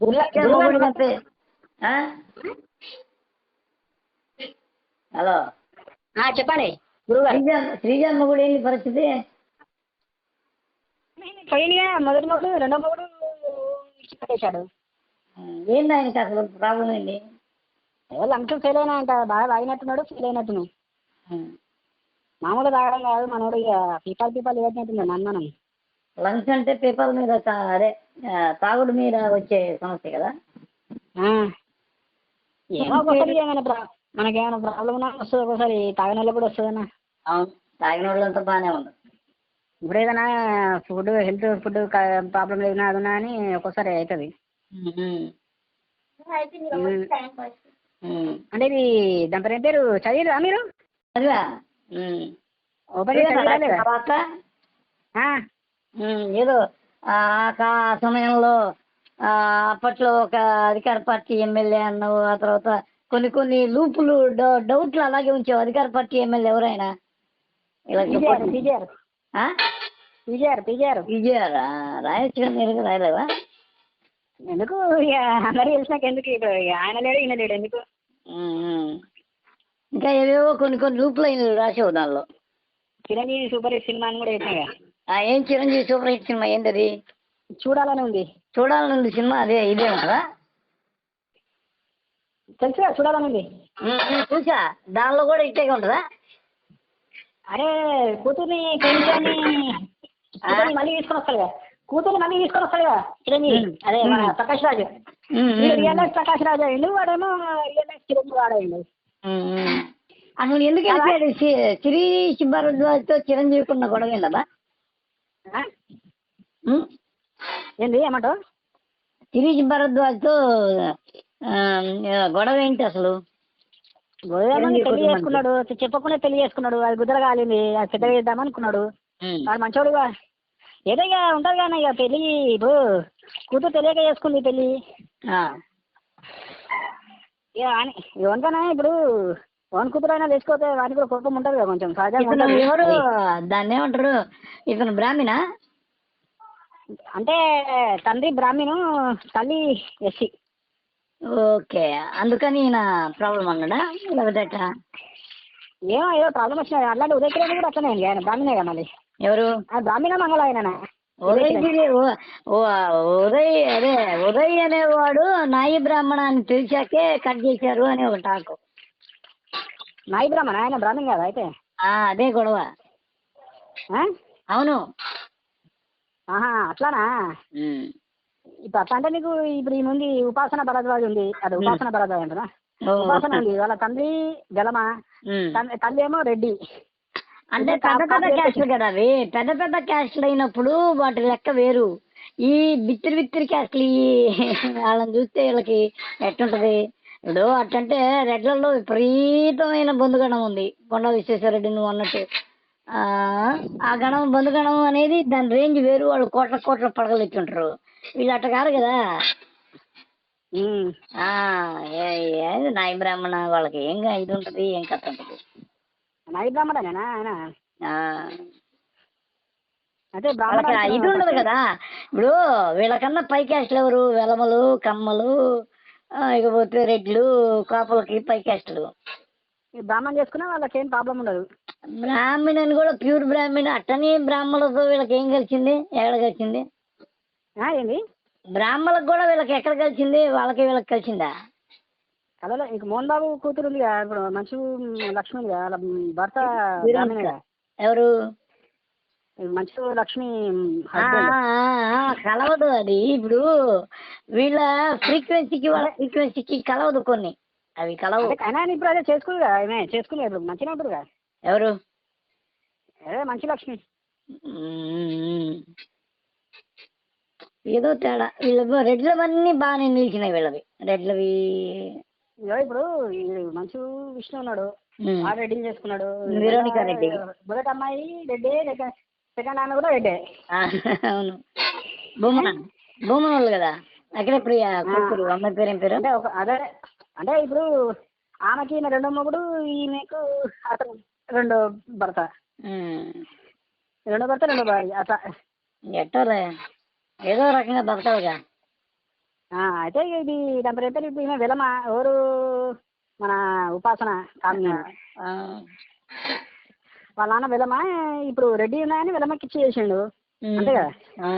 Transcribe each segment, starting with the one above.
శ్రీజన్ మొగుడు చంపే ఆ? హలో ఆ, చెప్పండి. గురుగారు శ్రీజన్ మొగుడు ఏంటి పరిస్థితి? పోయినగా మొదటి మొగుడు రెండో మొగుడు పెట్టేశాడు ఏంది ఆయనకి అసలు ప్రాబ్లం ఏంటి ఏదో లంచం ఫెయిల్ అయినా అంట బాగా తాగినట్టున్నాడు ఫెయిల్ అయినట్టున్నాడు. మామూలుగా తాగడం కాదు మనోడు ఇక పీపాలు పీపాలు ఇవ్వట్టినట్టున్నాడు అనుమానం లంచ్ అంటే పేపర్ మీద అదే తాగుడు మీద వచ్చే సమస్య కదా. ఏమో ఒకసారి ఏమైనా ప్రా మనకేమైనా ప్రాబ్లం ఉన్నా వస్తుంది ఒకసారి తాగిన కూడా వస్తుందన్న అవును తాగిన వాళ్ళంతా బాగానే ఉంది ఇప్పుడు ఏదైనా ఫుడ్ హెల్త్ ఫుడ్ ప్రాబ్లం ఏదైనా అది ఉన్నా అని ఒక్కోసారి అవుతుంది. అంటే ఇది దాని పేరు ఏం పేరు? చదివిరా మీరు? చదివా. ఓపెన్ ఏదో ఆ సమయంలో అప్పట్లో ఒక అధికార పార్టీ ఎమ్మెల్యే అన్నావు ఆ తర్వాత కొన్ని కొన్ని లూపులు డౌట్లు అలాగే ఉంచావు అధికార పార్టీ ఎమ్మెల్యే ఎవరైనా? ఇలా పీజీఆర్ ఆ? PGR PGR. విజయారా రాయొచ్చు రాయలేవా ఎందుకు? ఇక అందరూ తెలిసినాక ఎందుకు? ఆయన లేడు ఈయన లేడు ఎందుకు. ఇంకా ఏవేవో కొన్ని కొన్ని లూప్ లైన్లు రాసావు దానిలో. చిరంజీవి సూపర్ హిట్ సినిమా అని కూడా ఆ, ఏం చిరంజీవి సూపర్ హిట్ సినిమా? ఏంటది? చూడాలని ఉంది. చూడాలనుంది సినిమా? అదే ఇదే ఉంటుందా తెలుసుగా చూడాలని ఉంది. చూసా. దానిలో కూడా ఇట్టేగా ఉంటుందా? అరే కూతుర్ని కూతుర్ని మళ్ళీ తీసుకొని వస్తాడుగా కూతుర్ని మళ్ళీ తీసుకొని వస్తాడుగా చిరంజీవి. అదే మన. ప్రకాష్ రాజు. ఉమ్, వీడు um, real life Prakash Raju అయిండు వాడేమో రియల్ లైఫ్ చిరంజీవి ఉమ్. అసలు ఎందుకు సిరి భరద్వాజ్తో చిరంజీవికి ఉన్న గొడవ ఏంటబ్బా? ఏంది ఏమంటావు? సిరీష్ భరద్వాజ్తో గొడవ ఏంటి అసలు? పెళ్ళి. చేసుకున్నాడు చెప్పకుండా పెళ్ళి చేసుకున్నాడు అది గుద్దలు కాలింది అది పెద్దగా చేద్దాం అనుకున్నాడు. వాడు మంచోడుగా ఏదో ఇక ఉంటుంది కానీ ఇక పెళ్ళి ఇప్పుడు కూతురు తెలియక చేసుకుంది పెళ్ళి ఆ. ఇక అని ఎవరికైనా ఇప్పుడు ఓన్ కూతురు అయినా తెచ్చుకోతే వానికి కూడా కోపం ఉంటుంది కదా కొంచెం. సహజంగా ఇతను ఎవరు. దాన్ని ఏమంటారు? ఇతను బ్రాహ్మణ? అంటే తండ్రి బ్రాహ్మణు తల్లి ఎస్సీ. ఓకే. అందుకని ఈయన ప్రాబ్లం అన్నాడా? లేకపోతే ఎట్లా? ఏమో ఏదో ప్రాబ్లం వచ్చినా అట్లాంటి ఉదయ కిరణ్ కూడా అట్లనే అండి ఆయన బ్రాహ్మణే కదా మళ్ళీ ఎవరు? ఆ బ్రాహ్మణ మంగళ ఆయన ఉదయ్ గిరి ఉ- ఉ- ఉదయ్ అదే ఉదయ్ అనేవాడు నాయి బ్రాహ్మణ అని తెలిసాకే కట్ చేశారు అని ఒక టాక్. నాయి బ్రాహ్మణ ఆయన బ్రాహ్మణ్ కదా అయితే? అదే గొడవ? అవును. ఆహా అట్లానా. ఇప్పుడు అట్లా అంటే నీకు ఇప్పుడు ఈ ముందు ఉపాసన భరద్వాజ్ ఉంది. అది. ఉపాసన భరద్వాజ్ ఓ. ఉపాసన ఉంది. వాళ్ళ తండ్రి గెలమ. తల్లి ఏమో రెడ్డి. అంటే పెద్ద పెద్ద క్యాస్ట్లు కదా అవి. పెద్ద పెద్ద క్యాస్ట్లు అయినప్పుడు వాటి లెక్క వేరు. ఈ బిత్తిరి బిత్తిరి క్యాస్ట్లు వాళ్ళని చూస్తే వీళ్ళకి ఎట్టుంటది? ఇప్పుడు అట్టంటే రెడ్లలో విపరీతమైన బంధుగణం ఉంది. కొండ విశ్వేశ్వరరెడ్డి నువ్వు అన్నట్టు. ఆ ఆ గణం బంధుగణం అనేది దాని రేంజ్ వేరు. వాళ్ళు కోట్ల కోట్ల పడగలు ఇచ్చుంటారు. వీళ్ళు అట్ట కాదు. కదా నాయ బ్రాహ్మణ వాళ్ళకి ఏం ఇది ఉంటది ఏం కథ ఉంటది? నాయి బ్రాహ్మణేనా ఆయన? వాళ్ళకి ఆ ఇది ఉండదు బ్రాహ్మణ కదా. ఇప్పుడు వీళ్ళకన్నా పై క్యాస్ట్లు ఎవరు? వెలమలు కమ్మలు ఇకపోతే రెడ్లు కాపులకి పై క్యాస్టులు బ్రాహ్మణ్ చేసుకున్నా వాళ్ళకి ఏం ప్రాబ్లం ఉండదు. బ్రాహ్మణ్ అని కూడా ప్యూర్ బ్రాహ్మణ్ అట్టని బ్రాహ్మణులతో వీళ్ళకి ఏం కలిసింది? ఎక్కడ కలిసింది? ఏంది? బ్రాహ్మణులకు కూడా వీళ్ళకి ఎక్కడ కలిసింది? వాళ్ళకి వీళ్ళకి కలిసిందా? కలలో ఇంక మోహన్ బాబు కూతురు ఉంది కదా ఇప్పుడు మంచు లక్ష్మి ఉంది కదా భర్త ఎవరు? ఈ మంచు లక్ష్మి కలవదు అది. ఇప్పుడు వీళ్ళ ఫ్రీక్వెన్సీకి వాళ్ళ ఫ్రీక్వెన్సీకి కలవదు కొన్ని. అవి కలవు. అయినా ఇప్పుడు అదే చేసుకుంది కదా ఆమె ఇప్పుడు మంచిగా ఉంటుంది కదా ఎవరు? అదే మంచు లక్ష్మి. ఏదో తేడా. వీళ్ళ రెడ్లవన్నీ బాగానే నిలిచినాయి వీళ్ళవి. రెడ్లవి. ఇప్పుడు మంచు విష్ణు ఉన్నాడు. రెడ్డి చేసుకున్నాడు. వెరోనికా రెడ్డి. మొదటి అమ్మాయి రెడ్డి సెకండ్ ఆమె కూడా రెడ్డే. అవును. భూమన భూమన వాళ్ళు కదా? అక్కడే ప్రియ కూతురు అమ్మాయి పేరు ఏం పేరు? అంటే ఒక అదే అంటే ఇప్పుడు ఆమెకి ఈయన రెండో మొగుడు ఈమెకు అతను రెండో భర్త. రెండో భర్త రెండో భార్య అట్లా ఎట్టోలే. ఏదో రకంగా బతకాలిగా అయితే ఇది దాని పేరు ఇప్పుడు ఈమె విలమ ఎవరు? మన ఉపాసన కామ్య. వాళ్ళ నాన్న విలమ? ఇప్పుడు రెడ్డి ఉన్నాయని విలమకి ఇచ్చి చేసిండు. అంతే కదా?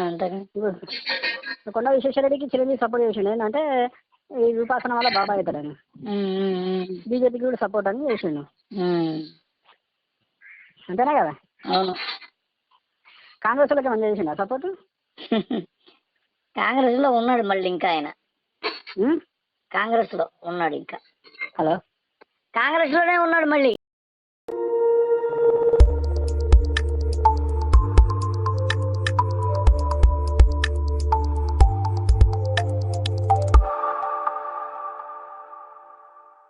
అంతేగా ఇప్పుడు కొండ విశ్వేశ్వరరెడ్డికి చిరంజీవి సపోర్ట్ చేసిండు. ఏంటంటే ఈ ఉపాసన వల్ల బాబాయ్ అవుతాడని. బీజేపీకి కూడా సపోర్ట్ అని చేసిండు. అంతేనా కదా? అవును. కాంగ్రెస్ వాళ్ళకి ఏమన్నా చేసిండా సపోర్ట్ కాంగ్రెస్లో ఉన్నాడు మళ్ళీ ఇంకా ఆయన. కాంగ్రెస్లో ఉన్నాడు ఇంకా. హలో? కాంగ్రెస్లోనే ఉన్నాడు మళ్ళీ.